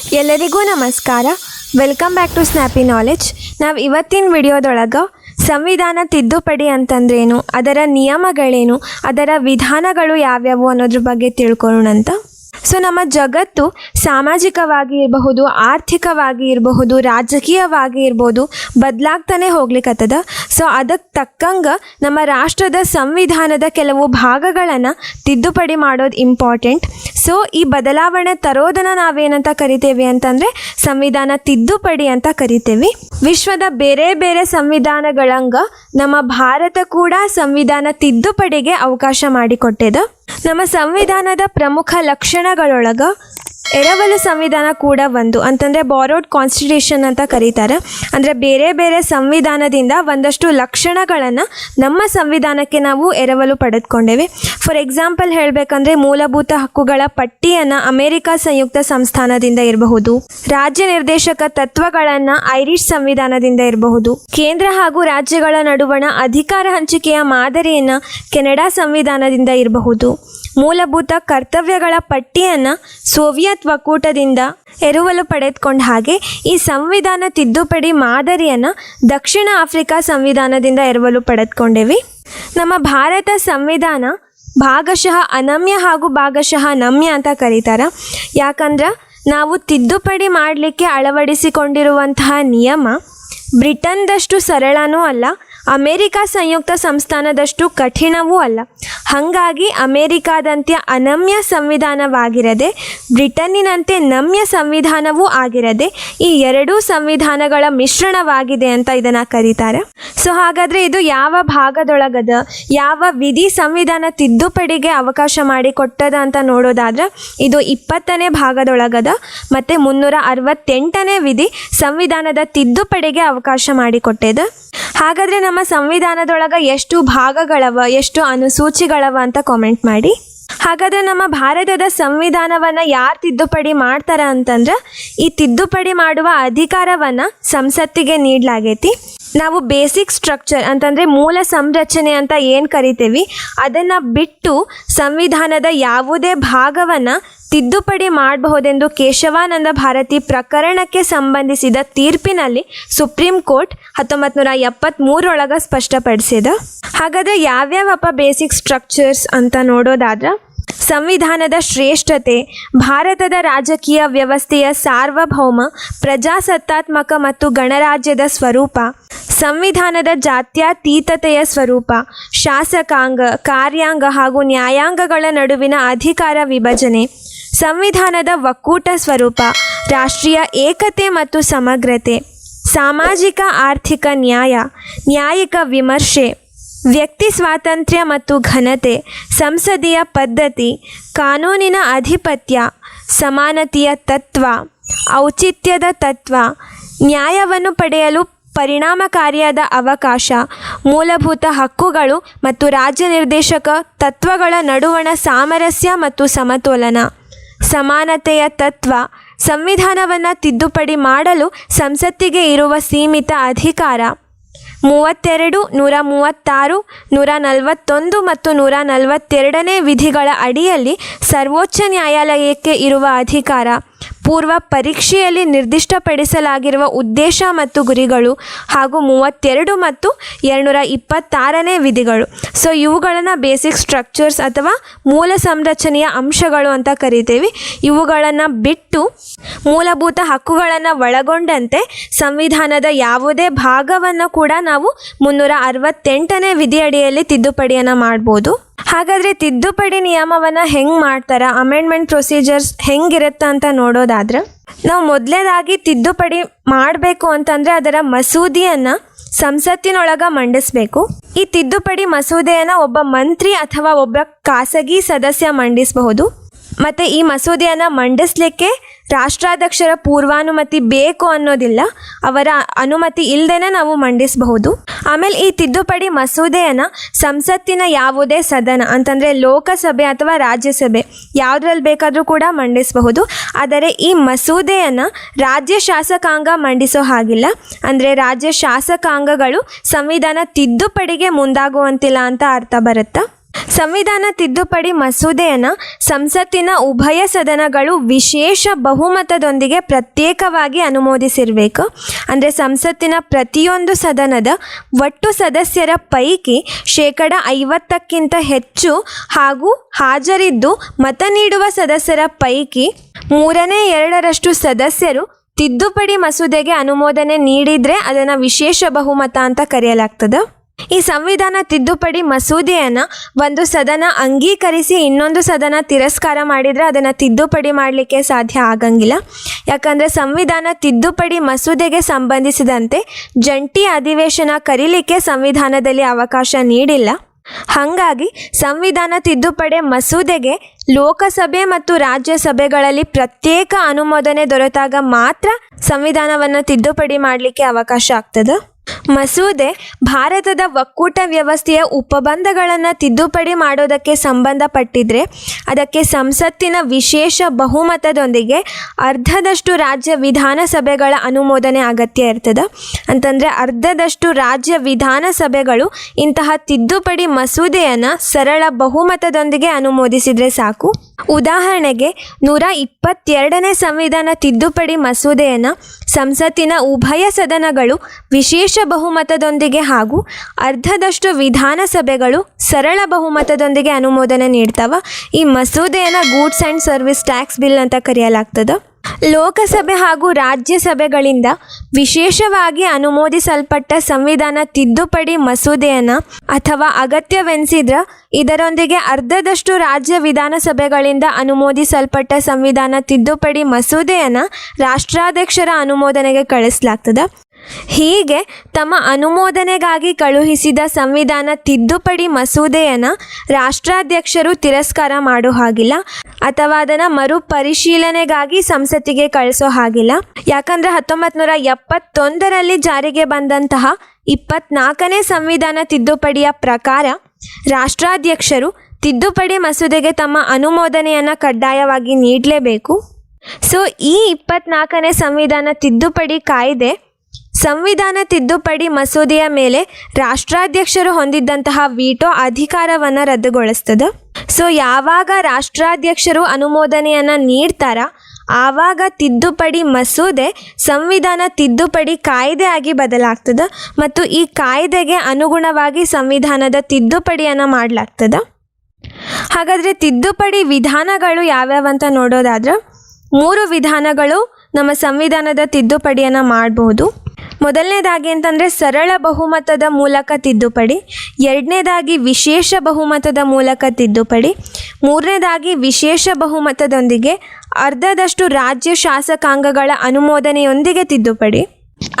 ಎಲ್ಲರಿಗೂ ನಮಸ್ಕಾರ. Welcome back to Snappy Knowledge ನಾವು ಇವತ್ತಿನ ವಿಡಿಯೋದೊಳಗೆ ಸಂವಿಧಾನ ತಿದ್ದುಪಡಿ ಅಂತಂದ್ರೇನು, ಅದರ ನಿಯಮಗಳೇನು, ಅದರ ವಿಧಾನಗಳು ಯಾವ್ಯಾವು ಅನ್ನೋದ್ರ ಬಗ್ಗೆ ತಿಳ್ಕೊಳ್ಳೋಣಂತ ಸೊ ನಮ್ಮ ಜಗತ್ತು ಸಾಮಾಜಿಕವಾಗಿ ಇರಬಹುದು, ಆರ್ಥಿಕವಾಗಿ ಇರಬಹುದು, ರಾಜಕೀಯವಾಗಿ ಇರ್ಬೋದು, ಬದಲಾಗ್ತಾನೆ ಹೋಗ್ಲಿಕ್ಕತ್ತದ ಸೊ ಅದಕ್ಕೆ ತಕ್ಕಂಗೆ ನಮ್ಮ ರಾಷ್ಟ್ರದ ಸಂವಿಧಾನದ ಕೆಲವು ಭಾಗಗಳನ್ನು ತಿದ್ದುಪಡಿ ಮಾಡೋದು ಇಂಪಾರ್ಟೆಂಟ್ ಸೊ ಈ ಬದಲಾವಣೆ ತರೋದನ್ನು ನಾವೇನಂತ ಕರಿತೇವೆ ಅಂತಂದರೆ ಸಂವಿಧಾನ ತಿದ್ದುಪಡಿ ಅಂತ ಕರಿತೇವೆ. ವಿಶ್ವದ ಬೇರೆ ಬೇರೆ ಸಂವಿಧಾನಗಳಂಗ ನಮ್ಮ ಭಾರತ ಕೂಡ ಸಂವಿಧಾನ ತಿದ್ದುಪಡಿಗೆ ಅವಕಾಶ ಮಾಡಿಕೊಟ್ಟಿದೆ. ನಮ್ಮ ಸಂವಿಧಾನದ ಪ್ರಮುಖ ಲಕ್ಷಣಗಳೊಳಗ ಎರವಲು ಸಂವಿಧಾನ ಕೂಡ ಒಂದು. ಅಂತಂದರೆ ಬಾರೋಡ್ ಕಾನ್ಸ್ಟಿಟ್ಯೂಷನ್ ಅಂತ ಕರೀತಾರೆ. ಅಂದರೆ ಬೇರೆ ಬೇರೆ ಸಂವಿಧಾನದಿಂದ ಒಂದಷ್ಟು ಲಕ್ಷಣಗಳನ್ನು ನಮ್ಮ ಸಂವಿಧಾನಕ್ಕೆ ನಾವು ಎರವಲು ಪಡೆದುಕೊಂಡೇವೆ. ಫಾರ್ ಎಕ್ಸಾಂಪಲ್ ಹೇಳಬೇಕಂದ್ರೆ ಮೂಲಭೂತ ಹಕ್ಕುಗಳ ಪಟ್ಟಿಯನ್ನು ಅಮೆರಿಕ ಸಂಯುಕ್ತ ಸಂಸ್ಥಾನದಿಂದ ಇರಬಹುದು. ರಾಜ್ಯ ನಿರ್ದೇಶಕ ತತ್ವಗಳನ್ನು ಐರಿಷ್ ಸಂವಿಧಾನದಿಂದ ಇರಬಹುದು. ಕೇಂದ್ರ ಹಾಗೂ ರಾಜ್ಯಗಳ ನಡುವಣ ಅಧಿಕಾರ ಹಂಚಿಕೆಯ ಮಾದರಿಯನ್ನು ಕೆನಡಾ ಸಂವಿಧಾನದಿಂದ ಇರಬಹುದು. ಮೂಲಭೂತ ಕರ್ತವ್ಯಗಳ ಪಟ್ಟಿಯನ್ನು ಸೋವಿಯತ್ ಒಕ್ಕೂಟದಿಂದ ಎರವಲು ಪಡೆದುಕೊಂಡ ಹಾಗೆ ಈ ಸಂವಿಧಾನ ತಿದ್ದುಪಡಿ ಮಾದರಿಯನ್ನು ದಕ್ಷಿಣ ಆಫ್ರಿಕಾ ಸಂವಿಧಾನದಿಂದ ಎರವಲು ಪಡೆದುಕೊಂಡೇವಿ. ನಮ್ಮ ಭಾರತ ಸಂವಿಧಾನ ಭಾಗಶಃ ಅನಮ್ಯ ಹಾಗೂ ಭಾಗಶಃ ನಮ್ಯ ಅಂತ ಕರೀತಾರೆ. ಯಾಕಂದ್ರೆ ನಾವು ತಿದ್ದುಪಡಿ ಮಾಡಲಿಕ್ಕೆ ಅಳವಡಿಸಿಕೊಂಡಿರುವಂತಹ ನಿಯಮ ಬ್ರಿಟನ್ದಷ್ಟು ಸರಳನೂ ಅಲ್ಲ ಅಮೇರಿಕ ಸಂಯುಕ್ತ ಸಂಸ್ಥಾನದಷ್ಟು ಕಠಿಣವೂ ಅಲ್ಲ. ಹಾಗಾಗಿ ಅಮೆರಿಕಾದಂತೆ ಅನಮ್ಯ ಸಂವಿಧಾನವಾಗಿರದೆ, ಬ್ರಿಟನ್ನಿನಂತೆ ನಮ್ಯ ಸಂವಿಧಾನವೂ ಆಗಿರದೆ, ಈ ಎರಡೂ ಸಂವಿಧಾನಗಳ ಮಿಶ್ರಣವಾಗಿದೆ ಅಂತ ಇದನ್ನು ಕರೀತಾರೆ. ಸೊ ಹಾಗಾದರೆ ಇದು ಯಾವ ಭಾಗದೊಳಗದ, ಯಾವ ವಿಧಿ ಸಂವಿಧಾನ ತಿದ್ದುಪಡಿಗೆ ಅವಕಾಶ ಮಾಡಿಕೊಟ್ಟದ ಅಂತ ನೋಡೋದಾದ್ರೆ, ಇದು ಇಪ್ಪತ್ತನೇ ಭಾಗದೊಳಗದ ಮತ್ತು ಮುನ್ನೂರ ಅರವತ್ತೆಂಟನೇ ವಿಧಿ ಸಂವಿಧಾನದ ತಿದ್ದುಪಡಿಗೆ ಅವಕಾಶ ಮಾಡಿಕೊಟ್ಟಿದೆ. ಹಾಗಾದರೆ ನಮ್ಮ ಸಂವಿಧಾನದೊಳಗೆ ಎಷ್ಟು ಭಾಗಗಳವ, ಎಷ್ಟು ಅನುಸೂಚಿಗಳವ ಅಂತ ಕಾಮೆಂಟ್ ಮಾಡಿ. ಹಾಗಾದ್ರೆ ನಮ್ಮ ಭಾರತದ ಸಂವಿಧಾನವನ್ನ ಯಾರು ತಿದ್ದುಪಡಿ ಮಾಡ್ತಾರ ಅಂತಂದ್ರೆ, ಈ ತಿದ್ದುಪಡಿ ಮಾಡುವ ಅಧಿಕಾರವನ್ನ ಸಂಸತ್ತಿಗೆ ನೀಡಲಾಗೈತಿ. ನಾವು ಬೇಸಿಕ್ ಸ್ಟ್ರಕ್ಚರ್ ಅಂತಂದರೆ ಮೂಲ ಸಂರಚನೆ ಅಂತ ಏನು ಕರಿತೀವಿ, ಅದನ್ನು ಬಿಟ್ಟು ಸಂವಿಧಾನದ ಯಾವುದೇ ಭಾಗವನ್ನು ತಿದ್ದುಪಡಿ ಮಾಡಬಹುದೆಂದು ಕೇಶವಾನಂದ ಭಾರತಿ ಪ್ರಕರಣಕ್ಕೆ ಸಂಬಂಧಿಸಿದ ತೀರ್ಪಿನಲ್ಲಿ ಸುಪ್ರೀಂ ಕೋರ್ಟ್ ಹತ್ತೊಂಬತ್ತು ನೂರ ಎಪ್ಪತ್ತ್ಮೂರೊಳಗೆ ಸ್ಪಷ್ಟಪಡಿಸಿದ. ಹಾಗಾದರೆ ಯಾವ್ಯಾವಪ್ಪ ಬೇಸಿಕ್ ಸ್ಟ್ರಕ್ಚರ್ಸ್ ಅಂತ ನೋಡೋದಾದ್ರೆ, ಸಂವಿಧಾನದ ಶ್ರೇಷ್ಠತೆ, ಭಾರತದ ರಾಜಕೀಯ ವ್ಯವಸ್ಥೆಯ ಸಾರ್ವಭೌಮ, ಪ್ರಜಾಸತ್ತಾತ್ಮಕ ಮತ್ತು ಗಣರಾಜ್ಯದ ಸ್ವರೂಪ ಸಂವಿಧಾನದ ಜಾತ್ಯತೀತತೆಯ ಸ್ವರೂಪ, ಶಾಸಕಾಂಗ, ಕಾರ್ಯಾಂಗ ಹಾಗೂ ನ್ಯಾಯಾಂಗಗಳ ನಡುವಿನ ಅಧಿಕಾರ ವಿಭಜನೆ, ಸಂವಿಧಾನದ ಒಕ್ಕೂಟ ಸ್ವರೂಪ, ರಾಷ್ಟ್ರೀಯ ಏಕತೆ ಮತ್ತು ಸಮಗ್ರತೆ, ಸಾಮಾಜಿಕ ಆರ್ಥಿಕ ನ್ಯಾಯ, ನ್ಯಾಯಿಕ ವಿಮರ್ಶೆ, ವ್ಯಕ್ತಿ ಸ್ವಾತಂತ್ರ್ಯ ಮತ್ತು ಘನತೆ, ಸಂಸದೀಯ ಪದ್ಧತಿ, ಕಾನೂನಿನ ಅಧಿಪತ್ಯ, ಸಮಾನತೆಯ ತತ್ವ, ಔಚಿತ್ಯದ ತತ್ವ, ನ್ಯಾಯವನ್ನು ಪಡೆಯಲು ಪರಿಣಾಮಕಾರಿಯಾದ ಅವಕಾಶ, ಮೂಲಭೂತ ಹಕ್ಕುಗಳು ಮತ್ತು ರಾಜ್ಯ ನಿರ್ದೇಶಕ ತತ್ವಗಳ ನಡುವಣ ಸಾಮರಸ್ಯ ಮತ್ತು ಸಮತೋಲನ. ಸಮಾನತೆಯ ತತ್ವ, ಸಂವಿಧಾನವನ್ನು ತಿದ್ದುಪಡಿ ಮಾಡಲು ಸಂಸತ್ತಿಗೆ ಇರುವ ಸೀಮಿತ ಅಧಿಕಾರ. ಮೂವತ್ತೆರಡು, ನೂರ ಮೂವತ್ತಾರು, ನೂರ ನಲವತ್ತೊಂದು ಮತ್ತು ನೂರ ನಲವತ್ತೆರಡನೇ ವಿಧಿಗಳ ಅಡಿಯಲ್ಲಿ ಸರ್ವೋಚ್ಚ ನ್ಯಾಯಾಲಯಕ್ಕೆ ಇರುವ ಅಧಿಕಾರ. ಪೂರ್ವ ಪರೀಕ್ಷೆಯಲ್ಲಿ ನಿರ್ದಿಷ್ಟಪಡಿಸಲಾಗಿರುವ ಉದ್ದೇಶ ಮತ್ತು ಗುರಿಗಳು ಹಾಗೂ ಮೂವತ್ತೆರಡು ಮತ್ತು ಎರಡುನೂರ ಇಪ್ಪತ್ತಾರನೇ ವಿಧಿಗಳು. ಸೊ ಇವುಗಳನ್ನು ಬೇಸಿಕ್ ಸ್ಟ್ರಕ್ಚರ್ಸ್ ಅಥವಾ ಮೂಲ ಸಂರಚನೆಯ ಅಂಶಗಳು ಅಂತ ಕರಿತೀವಿ. ಇವುಗಳನ್ನು ಬಿಟ್ಟು ಮೂಲಭೂತ ಹಕ್ಕುಗಳನ್ನು ಒಳಗೊಂಡಂತೆ ಸಂವಿಧಾನದ ಯಾವುದೇ ಭಾಗವನ್ನು ಕೂಡ ನಾವು ಮುನ್ನೂರ ಅರವತ್ತೆಂಟನೇ ವಿಧಿಯಡಿಯಲ್ಲಿ ತಿದ್ದುಪಡಿಯನ್ನು ಮಾಡ್ಬೋದು. ಹಾಗಾದರೆ ತಿದ್ದುಪಡಿ ನಿಯಮವನ್ನು ಹೆಂಗೆ ಮಾಡ್ತಾರ? ಅಮೆಂಡ್ಮೆಂಟ್ ಪ್ರೊಸೀಜರ್ಸ್ ಹೆಂಗಿರುತ್ತೆ ಅಂತ ನೋಡೋದಾದ್ರೆ, ನಾವು ಮೊದಲೇದಾಗಿ ತಿದ್ದುಪಡಿ ಮಾಡಬೇಕು ಅಂತಂದರೆ ಅದರ ಮಸೂದಿಯನ್ನು ಸಂಸತ್ತಿನೊಳಗ ಮಂಡಿಸಬೇಕು. ಈ ತಿದ್ದುಪಡಿ ಮಸೂದೆಯನ್ನು ಒಬ್ಬ ಮಂತ್ರಿ ಅಥವಾ ಒಬ್ಬ ಖಾಸಗಿ ಸದಸ್ಯ ಮಂಡಿಸಬಹುದು. ಮತ್ತು ಈ ಮಸೂದೆಯನ್ನು ಮಂಡಿಸಲಿಕ್ಕೆ ರಾಷ್ಟ್ರಾಧ್ಯಕ್ಷರ ಪೂರ್ವಾನುಮತಿ ಬೇಕು ಅನ್ನೋದಿಲ್ಲ, ಅವರ ಅನುಮತಿ ಇಲ್ಲದೇ ನಾವು ಮಂಡಿಸಬಹುದು. ಆಮೇಲೆ ಈ ತಿದ್ದುಪಡಿ ಮಸೂದೆಯನ್ನು ಸಂಸತ್ತಿನ ಯಾವುದೇ ಸದನ, ಅಂತಂದರೆ ಲೋಕಸಭೆ ಅಥವಾ ರಾಜ್ಯಸಭೆ, ಯಾವುದ್ರಲ್ಲಿ ಬೇಕಾದರೂ ಕೂಡ ಮಂಡಿಸಬಹುದು. ಆದರೆ ಈ ಮಸೂದೆಯನ್ನು ರಾಜ್ಯ ಶಾಸಕಾಂಗ ಮಂಡಿಸೋ ಹಾಗಿಲ್ಲ. ಅಂದರೆ ರಾಜ್ಯ ಶಾಸಕಾಂಗಗಳು ಸಂವಿಧಾನ ತಿದ್ದುಪಡಿಗೆ ಮುಂದಾಗುವಂತಿಲ್ಲ ಅಂತ ಅರ್ಥ ಬರುತ್ತಾ? ಸಂವಿಧಾನ ತಿದ್ದುಪಡಿ ಮಸೂದೆಯನ್ನು ಸಂಸತ್ತಿನ ಉಭಯ ಸದನಗಳು ವಿಶೇಷ ಬಹುಮತದೊಂದಿಗೆ ಪ್ರತ್ಯೇಕವಾಗಿ ಅನುಮೋದಿಸಿರಬೇಕು. ಅಂದರೆ ಸಂಸತ್ತಿನ ಪ್ರತಿಯೊಂದು ಸದನದ ಒಟ್ಟು ಸದಸ್ಯರ ಪೈಕಿ ಶೇಕಡ ಐವತ್ತಕ್ಕಿಂತ ಹೆಚ್ಚು ಹಾಗೂ ಹಾಜರಿದ್ದು ಮತ ನೀಡುವ ಸದಸ್ಯರ ಪೈಕಿ ಮೂರನೇ ಎರಡರಷ್ಟು ಸದಸ್ಯರು ತಿದ್ದುಪಡಿ ಮಸೂದೆಗೆ ಅನುಮೋದನೆ ನೀಡಿದರೆ ಅದನ್ನು ವಿಶೇಷ ಬಹುಮತ ಅಂತ ಕರೆಯಲಾಗ್ತದೆ. ಈ ಸಂವಿಧಾನ ತಿದ್ದುಪಡಿ ಮಸೂದೆಯನ್ನು ಒಂದು ಸದನ ಅಂಗೀಕರಿಸಿ ಇನ್ನೊಂದು ಸದನ ತಿರಸ್ಕಾರ ಮಾಡಿದರೆ ಅದನ್ನು ತಿದ್ದುಪಡಿ ಮಾಡಲಿಕ್ಕೆ ಸಾಧ್ಯ ಆಗಂಗಿಲ್ಲ. ಯಾಕಂದರೆ ಸಂವಿಧಾನ ತಿದ್ದುಪಡಿ ಮಸೂದೆಗೆ ಸಂಬಂಧಿಸಿದಂತೆ ಜಂಟಿ ಅಧಿವೇಶನ ಕರೀಲಿಕ್ಕೆ ಸಂವಿಧಾನದಲ್ಲಿ ಅವಕಾಶ ನೀಡಿಲ್ಲ. ಹಾಗಾಗಿ ಸಂವಿಧಾನ ತಿದ್ದುಪಡಿ ಮಸೂದೆಗೆ ಲೋಕಸಭೆ ಮತ್ತು ರಾಜ್ಯಸಭೆಗಳಲ್ಲಿ ಪ್ರತ್ಯೇಕ ಅನುಮೋದನೆ ದೊರೆತಾಗ ಮಾತ್ರ ಸಂವಿಧಾನವನ್ನು ತಿದ್ದುಪಡಿ ಮಾಡಲಿಕ್ಕೆ ಅವಕಾಶ ಆಗ್ತದೆ? ಮಸೂದೆ ಭಾರತದ ಒಕ್ಕೂಟ ವ್ಯವಸ್ಥೆಯ ಉಪಬಂಧಗಳನ್ನು ತಿದ್ದುಪಡಿ ಮಾಡೋದಕ್ಕೆ ಸಂಬಂಧಪಟ್ಟಿದ್ರೆ ಅದಕ್ಕೆ ಸಂಸತ್ತಿನ ವಿಶೇಷ ಬಹುಮತದೊಂದಿಗೆ ಅರ್ಧದಷ್ಟು ರಾಜ್ಯ ವಿಧಾನಸಭೆಗಳ ಅನುಮೋದನೆ ಅಗತ್ಯ ಇರ್ತದೆ. ಅಂತಂದರೆ ಅರ್ಧದಷ್ಟು ರಾಜ್ಯ ವಿಧಾನಸಭೆಗಳು ಇಂತಹ ತಿದ್ದುಪಡಿ ಮಸೂದೆಯನ್ನು ಸರಳ ಬಹುಮತದೊಂದಿಗೆ ಅನುಮೋದಿಸಿದರೆ ಸಾಕು. ಉದಾಹರಣೆಗೆ ನೂರ ಇಪ್ಪತ್ತೆರಡನೇ ಸಂವಿಧಾನ ತಿದ್ದುಪಡಿ ಮಸೂದೆಯನ್ನು ಸಂಸತ್ತಿನ ಉಭಯ ಸದನಗಳು ವಿಶೇಷ ಬಹುಮತದೊಂದಿಗೆ ಹಾಗೂ ಅರ್ಧದಷ್ಟು ವಿಧಾನಸಭೆಗಳು ಸರಳ ಬಹುಮತದೊಂದಿಗೆ ಅನುಮೋದನೆ ನೀಡ್ತಾವ. ಈ ಮಸೂದೆಯನ್ನು goods and service tax bill ಅಂತ ಕರೆಯಲಾಗ್ತದೆ. ಲೋಕಸಭೆ ಹಾಗೂ ರಾಜ್ಯಸಭೆಗಳಿಂದ ವಿಶೇಷವಾಗಿ ಅನುಮೋದಿಸಲ್ಪಟ್ಟ ಸಂವಿಧಾನ ತಿದ್ದುಪಡಿ ಮಸೂದೆಯನ್ನು ಅಥವಾ ಅಗತ್ಯವೆನಿಸಿದ್ರ ಇದರೊಂದಿಗೆ ಅರ್ಧದಷ್ಟು ರಾಜ್ಯ ವಿಧಾನಸಭೆಗಳಿಂದ ಅನುಮೋದಿಸಲ್ಪಟ್ಟ ಸಂವಿಧಾನ ತಿದ್ದುಪಡಿ ಮಸೂದೆಯನ್ನು ರಾಷ್ಟ್ರಾಧ್ಯಕ್ಷರ ಅನುಮೋದನೆಗೆ ಕಳಿಸಲಾಗ್ತದೆ. ಹೀಗೆ ತಮ್ಮ ಅನುಮೋದನೆಗಾಗಿ ಕಳುಹಿಸಿದ ಸಂವಿಧಾನ ತಿದ್ದುಪಡಿ ಮಸೂದೆಯನ್ನು ರಾಷ್ಟ್ರಾಧ್ಯಕ್ಷರು ತಿರಸ್ಕಾರ ಮಾಡೋ ಹಾಗಿಲ್ಲ, ಅಥವಾ ಅದನ್ನು ಮರುಪರಿಶೀಲನೆಗಾಗಿ ಸಂಸತ್ತಿಗೆ ಕಳಿಸೋ ಹಾಗಿಲ್ಲ. ಯಾಕಂದರೆ ಹತ್ತೊಂಬತ್ತು ನೂರ ಎಪ್ಪತ್ತೊಂದರಲ್ಲಿ ಜಾರಿಗೆ ಬಂದಂತಹ ಇಪ್ಪತ್ನಾಲ್ಕನೇ ಸಂವಿಧಾನ ತಿದ್ದುಪಡಿಯ ಪ್ರಕಾರ ರಾಷ್ಟ್ರಾಧ್ಯಕ್ಷರು ತಿದ್ದುಪಡಿ ಮಸೂದೆಗೆ ತಮ್ಮ ಅನುಮೋದನೆಯನ್ನು ಕಡ್ಡಾಯವಾಗಿ ನೀಡಲೇಬೇಕು. ಸೊ, ಈ ಇಪ್ಪತ್ನಾಲ್ಕನೇ ಸಂವಿಧಾನ ತಿದ್ದುಪಡಿ ಕಾಯ್ದೆ ಸಂವಿಧಾನ ತಿದ್ದುಪಡಿ ಮಸೂದೆಯ ಮೇಲೆ ರಾಷ್ಟ್ರಾಧ್ಯಕ್ಷರು ಹೊಂದಿದ್ದಂತಹ ವೀಟೋ ಅಧಿಕಾರವನ್ನು ರದ್ದುಗೊಳಿಸ್ತದೆ. ಸೊ, ಯಾವಾಗ ರಾಷ್ಟ್ರಾಧ್ಯಕ್ಷರು ಅನುಮೋದನೆಯನ್ನು ನೀಡ್ತಾರ, ಆವಾಗ ತಿದ್ದುಪಡಿ ಮಸೂದೆ ಸಂವಿಧಾನ ತಿದ್ದುಪಡಿ ಕಾಯ್ದೆ ಆಗಿ ಬದಲಾಗ್ತದೆ ಮತ್ತು ಈ ಕಾಯ್ದೆಗೆ ಅನುಗುಣವಾಗಿ ಸಂವಿಧಾನದ ತಿದ್ದುಪಡಿಯನ್ನು ಮಾಡಲಾಗ್ತದೆ. ಹಾಗಾದರೆ ತಿದ್ದುಪಡಿ ವಿಧಾನಗಳು ಯಾವ್ಯಾವಂತ ನೋಡೋದಾದ್ರೆ, ಮೂರು ವಿಧಾನಗಳು ನಮ್ಮ ಸಂವಿಧಾನದ ತಿದ್ದುಪಡಿಯನ್ನು ಮಾಡಬಹುದು. ಮೊದಲನೇದಾಗಿ ಅಂತಂದರೆ ಸರಳ ಬಹುಮತದ ಮೂಲಕ ತಿದ್ದುಪಡಿ, ಎರಡನೇದಾಗಿ ವಿಶೇಷ ಬಹುಮತದ ಮೂಲಕ ತಿದ್ದುಪಡಿ, ಮೂರನೇದಾಗಿ ವಿಶೇಷ ಬಹುಮತದೊಂದಿಗೆ ಅರ್ಧದಷ್ಟು ರಾಜ್ಯ ಶಾಸಕಾಂಗಗಳ ಅನುಮೋದನೆಯೊಂದಿಗೆ ತಿದ್ದುಪಡಿ.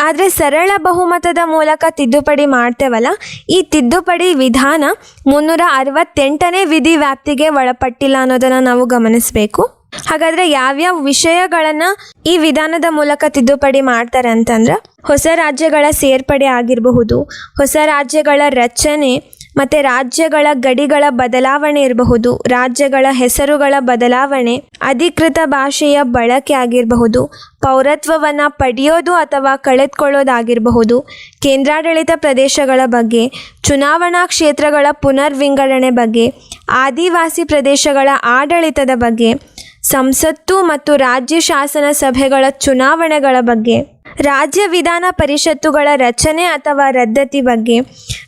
ಆದರೆ ಸರಳ ಬಹುಮತದ ಮೂಲಕ ತಿದ್ದುಪಡಿ ಮಾಡ್ತೇವಲ್ಲ, ಈ ತಿದ್ದುಪಡಿ ವಿಧಾನ ಮುನ್ನೂರ ಅರವತ್ತೆಂಟನೇ ವಿಧಿ ವ್ಯಾಪ್ತಿಗೆ ಒಳಪಟ್ಟಿಲ್ಲ ಅನ್ನೋದನ್ನು ನಾವು ಗಮನಿಸಬೇಕು. ಹಾಗಾದರೆ ಯಾವ್ಯಾವ ವಿಷಯಗಳನ್ನ ಈ ವಿಧಾನದ ಮೂಲಕ ತಿದ್ದುಪಡಿ ಮಾಡ್ತಾರೆ ಅಂತಂದ್ರೆ ಹೊಸ ರಾಜ್ಯಗಳ ಸೇರ್ಪಡೆ ಆಗಿರಬಹುದು, ಹೊಸ ರಾಜ್ಯಗಳ ರಚನೆ ಮತ್ತೆ ರಾಜ್ಯಗಳ ಗಡಿಗಳ ಬದಲಾವಣೆ ಇರಬಹುದು, ರಾಜ್ಯಗಳ ಹೆಸರುಗಳ ಬದಲಾವಣೆ, ಅಧಿಕೃತ ಭಾಷೆಯ ಬಳಕೆ ಆಗಿರಬಹುದು, ಪೌರತ್ವವನ್ನು ಪಡೆಯೋದು ಅಥವಾ ಕಳೆದುಕೊಳ್ಳೋದಾಗಿರಬಹುದು, ಕೇಂದ್ರಾಡಳಿತ ಪ್ರದೇಶಗಳ ಬಗ್ಗೆ, ಚುನಾವಣಾ ಕ್ಷೇತ್ರಗಳ ಪುನರ್ವಿಂಗಡಣೆ ಬಗ್ಗೆ, ಆದಿವಾಸಿ ಪ್ರದೇಶಗಳ ಆಡಳಿತದ ಬಗ್ಗೆ ಸಂಸತ್ತು ಮತ್ತು ರಾಜ್ಯ ಶಾಸನ ಸಭೆಗಳ ಚುನಾವಣೆಗಳ ಬಗ್ಗೆ, ರಾಜ್ಯ ವಿಧಾನ ಪರಿಷತ್ತುಗಳ ರಚನೆ ಅಥವಾ ರದ್ದತಿ ಬಗ್ಗೆ,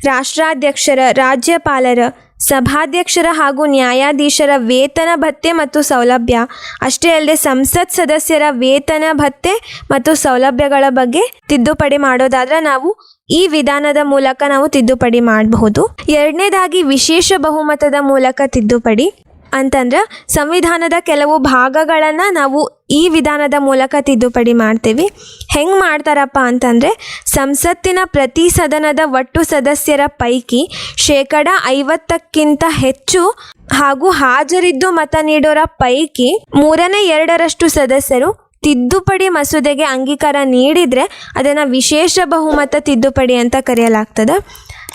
ರಾಷ್ಟ್ರಾಧ್ಯಕ್ಷರ, ರಾಜ್ಯಪಾಲರ, ಸಭಾಧ್ಯಕ್ಷರ ಹಾಗೂ ನ್ಯಾಯಾಧೀಶರ ವೇತನ ಭತ್ಯೆ ಮತ್ತು ಸೌಲಭ್ಯ, ಅಷ್ಟೇ ಅಲ್ಲದೆ ಸಂಸತ್ ಸದಸ್ಯರ ವೇತನ ಭತ್ಯೆ ಮತ್ತು ಸೌಲಭ್ಯಗಳ ಬಗ್ಗೆ ತಿದ್ದುಪಡಿ ಮಾಡೋದಾದ್ರೆ ನಾವು ಈ ವಿಧಾನದ ಮೂಲಕ ನಾವು ತಿದ್ದುಪಡಿ ಮಾಡಬಹುದು. ಎರಡನೇದಾಗಿ ವಿಶೇಷ ಬಹುಮತದ ಮೂಲಕ ತಿದ್ದುಪಡಿ. ಅಂತಂದ್ರೆ ಸಂವಿಧಾನದ ಕೆಲವು ಭಾಗಗಳನ್ನು ನಾವು ಈ ವಿಧಾನದ ಮೂಲಕ ತಿದ್ದುಪಡಿ ಮಾಡ್ತೀವಿ. ಹೆಂಗೆ ಮಾಡ್ತಾರಪ್ಪ ಅಂತಂದರೆ ಸಂಸತ್ತಿನ ಪ್ರತಿ ಸದನದ ಒಟ್ಟು ಸದಸ್ಯರ ಪೈಕಿ ಶೇಕಡ ಐವತ್ತಕ್ಕಿಂತ ಹೆಚ್ಚು ಹಾಗೂ ಹಾಜರಿದ್ದು ಮತ ನೀಡೋರ ಪೈಕಿ ಮೂರನೇ ಎರಡರಷ್ಟು ಸದಸ್ಯರು ತಿದ್ದುಪಡಿ ಮಸೂದೆಗೆ ಅಂಗೀಕಾರ ನೀಡಿದರೆ ಅದನ್ನು ವಿಶೇಷ ಬಹುಮತ ತಿದ್ದುಪಡಿ ಅಂತ ಕರೆಯಲಾಗ್ತದೆ.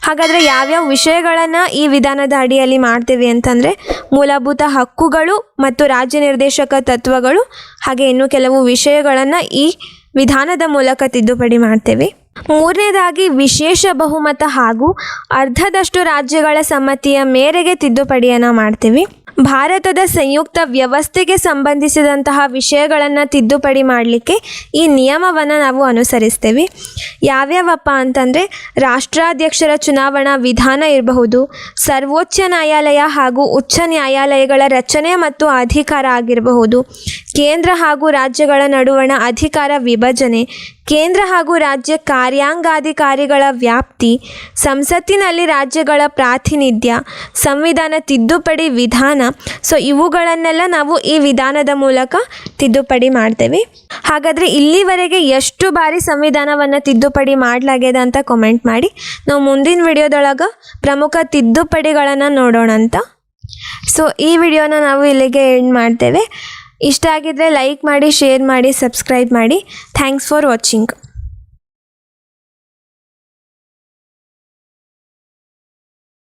ಹಾಗಾದರೆ ಯಾವ್ಯಾವ ವಿಷಯಗಳನ್ನು ಈ ವಿಧಾನದ ಅಡಿಯಲ್ಲಿ ಮಾಡ್ತೀವಿ ಅಂತಂದರೆ ಮೂಲಭೂತ ಹಕ್ಕುಗಳು ಮತ್ತು ರಾಜ್ಯ ನಿರ್ದೇಶಕ ತತ್ವಗಳು, ಹಾಗೆ ಇನ್ನೂ ಕೆಲವು ವಿಷಯಗಳನ್ನು ಈ ವಿಧಾನದ ಮೂಲಕ ತಿದ್ದುಪಡಿ ಮಾಡ್ತೇವೆ. ಮೂರನೇದಾಗಿ ವಿಶೇಷ ಬಹುಮತ ಹಾಗೂ ಅರ್ಧದಷ್ಟು ರಾಜ್ಯಗಳ ಸಮ್ಮತಿಯ ಮೇರೆಗೆ ತಿದ್ದುಪಡಿಯನ್ನು ಮಾಡ್ತೀವಿ. ಭಾರತದ ಸಂಯುಕ್ತ ವ್ಯವಸ್ಥೆಗೆ ಸಂಬಂಧಿಸಿದಂತಹ ವಿಷಯಗಳನ್ನು ತಿದ್ದುಪಡಿ ಮಾಡಲಿಕ್ಕೆ ಈ ನಿಯಮವನ್ನು ನಾವು ಅನುಸರಿಸ್ತೇವೆ. ಯಾವ್ಯಾವಪ್ಪ ಅಂತಂದರೆ, ರಾಷ್ಟ್ರಾಧ್ಯಕ್ಷರ ಚುನಾವಣಾ ವಿಧಾನ ಇರಬಹುದು, ಸರ್ವೋಚ್ಚ ನ್ಯಾಯಾಲಯ ಹಾಗೂ ಉಚ್ಚ ನ್ಯಾಯಾಲಯಗಳ ರಚನೆ ಮತ್ತು ಅಧಿಕಾರ ಆಗಿರಬಹುದು ಕೇಂದ್ರ ಹಾಗೂ ರಾಜ್ಯಗಳ ನಡುವಣ ಅಧಿಕಾರ ವಿಭಜನೆ, ಕೇಂದ್ರ ಹಾಗೂ ರಾಜ್ಯ ಕಾರ್ಯಾಂಗಾಧಿಕಾರಿಗಳ ವ್ಯಾಪ್ತಿ, ಸಂಸತ್ತಿನಲ್ಲಿ ರಾಜ್ಯಗಳ ಪ್ರಾತಿನಿಧ್ಯ, ಸಂವಿಧಾನ ತಿದ್ದುಪಡಿ ವಿಧಾನ. ಸೊ ಇವುಗಳನ್ನೆಲ್ಲ ನಾವು ಈ ವಿಧಾನದ ಮೂಲಕ ತಿದ್ದುಪಡಿ ಮಾಡ್ತೇವೆ. ಹಾಗಾದರೆ ಇಲ್ಲಿವರೆಗೆ ಎಷ್ಟು ಬಾರಿ ಸಂವಿಧಾನವನ್ನು ತಿದ್ದುಪಡಿ ಮಾಡಲಾಗಿದೆ ಅಂತ ಕಮೆಂಟ್ ಮಾಡಿ. ನಾವು ಮುಂದಿನ ವಿಡಿಯೋದೊಳಗೆ ಪ್ರಮುಖ ತಿದ್ದುಪಡಿಗಳನ್ನು ನೋಡೋಣ ಅಂತ ಸೊ ಈ ವಿಡಿಯೋನ ನಾವು ಇಲ್ಲಿಗೆ ಎಂಡ್ ಮಾಡ್ತೇವೆ. ಇಷ್ಟ ಆಗಿದ್ರೆ ಲೈಕ್ ಮಾಡಿ ಶೇರ್ ಮಾಡಿ ಸಬ್ಸ್ಕ್ರೈಬ್ ಮಾಡಿ. Thanks for watching